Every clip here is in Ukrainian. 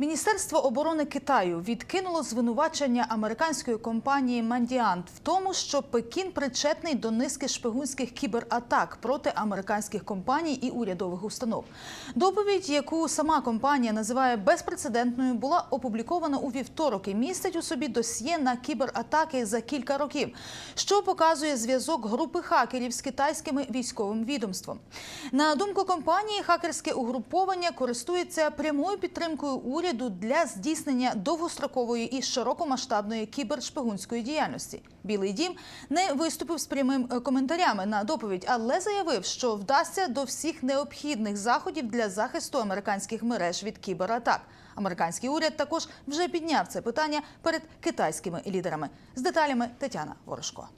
Міністерство оборони Китаю відкинуло звинувачення американської компанії Мандіант в тому, що Пекін причетний до низки шпигунських кібератак проти американських компаній і урядових установ. Доповідь, яку сама компанія називає безпрецедентною, була опублікована у вівторок і містить у собі досьє на кібератаки за кілька років, що показує зв'язок групи хакерів з китайськими військовим відомством. На думку компанії, хакерське угруповання користується прямою підтримкою уряду для здійснення довгострокової і широкомасштабної кібершпигунської діяльності. Білий дім не виступив з прямим е, коментарями на доповідь, але заявив, що вдасться до всіх необхідних заходів для захисту американських мереж від кібератак. Американський уряд також вже підняв це питання перед китайськими лідерами. З деталями Тетяна Ворожко.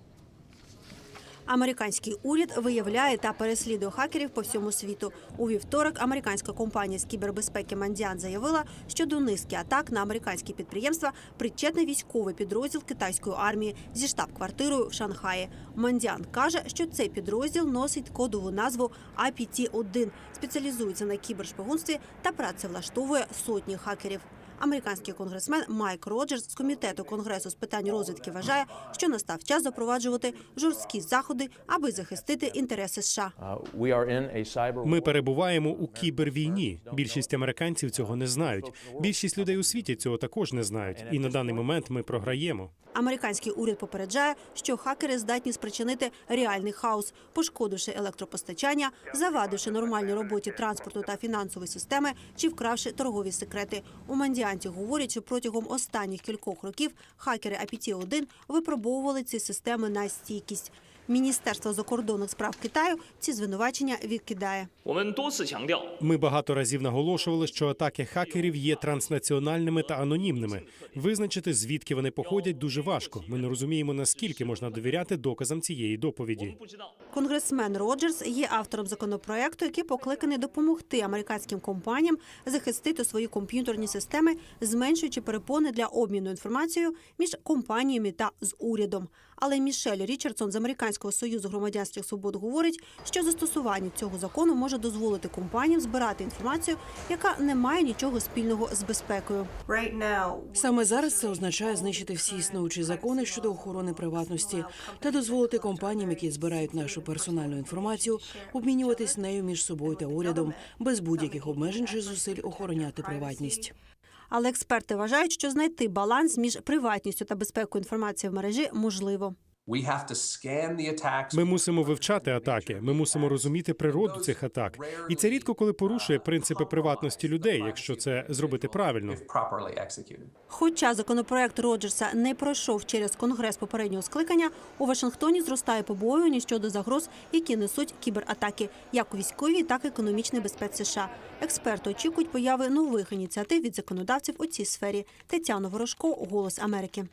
Американський уряд виявляє та переслідує хакерів по всьому світу. У вівторок американська компанія з кібербезпеки Мандіан заявила, що до низки атак на американські підприємства причетний військовий підрозділ китайської армії зі штаб-квартирою в Шанхаї. Мандіан каже, що цей підрозділ носить кодову назву IPT-1, спеціалізується на кібершпигунстві та працевлаштовує сотні хакерів. Американський конгресмен Майк Роджерс з комітету конгресу з питань розвідки вважає, що настав час запроваджувати жорсткі заходи, аби захистити інтереси США. Uh, Ми перебуваємо у кібервійні. Більшість американців цього не знають. Більшість людей у світі цього також не знають. І на даний момент ми програємо. Американський уряд попереджає, що хакери здатні спричинити реальний хаос, пошкодивши електропостачання, завадивши нормальній роботі транспорту та фінансової системи чи вкравши торгові секрети. У Мандіанті говорять, що протягом останніх кількох років хакери АПТ-1 випробовували ці системи на стійкість. Міністерство закордонних справ Китаю ці звинувачення відкидає. Ми багато разів наголошували, що атаки хакерів є транснаціональними та анонімними. Визначити звідки вони походять дуже важко. Ми не розуміємо наскільки можна довіряти доказам цієї доповіді. Конгресмен Роджерс є автором законопроекту, який покликаний допомогти американським компаніям захистити свої комп'ютерні системи, зменшуючи перепони для обміну інформацією між компаніями та з урядом. Але Мішель Річардсон з американського союзу громадянських свобод говорить, що застосування цього закону може дозволити компаніям збирати інформацію, яка не має нічого спільного з безпекою. Саме зараз це означає знищити всі існуючі закони щодо охорони приватності та дозволити компаніям, які збирають нашу персональну інформацію, обмінюватись нею між собою та урядом без будь-яких обмежень чи зусиль охороняти приватність. Але експерти вважають, що знайти баланс між приватністю та безпекою інформації в мережі можливо. We have to scan the attacks. Ми мусимо вивчати атаки. Ми мусимо розуміти природу цих атак. І це рідко коли порушує принципи приватності людей, якщо це зробити правильно. if properly executed. Хоча законопроект Роджерса не пройшов через конгрес попереднього скликання, у Вашингтоні зростає побоювання щодо загроз, які несуть кібератаки, як у військовій, так і економічній безпеці США. Експерти очікують появи нових ініціатив від законодавців у цій сфері. Тетяна Ворожко, Голос Америки.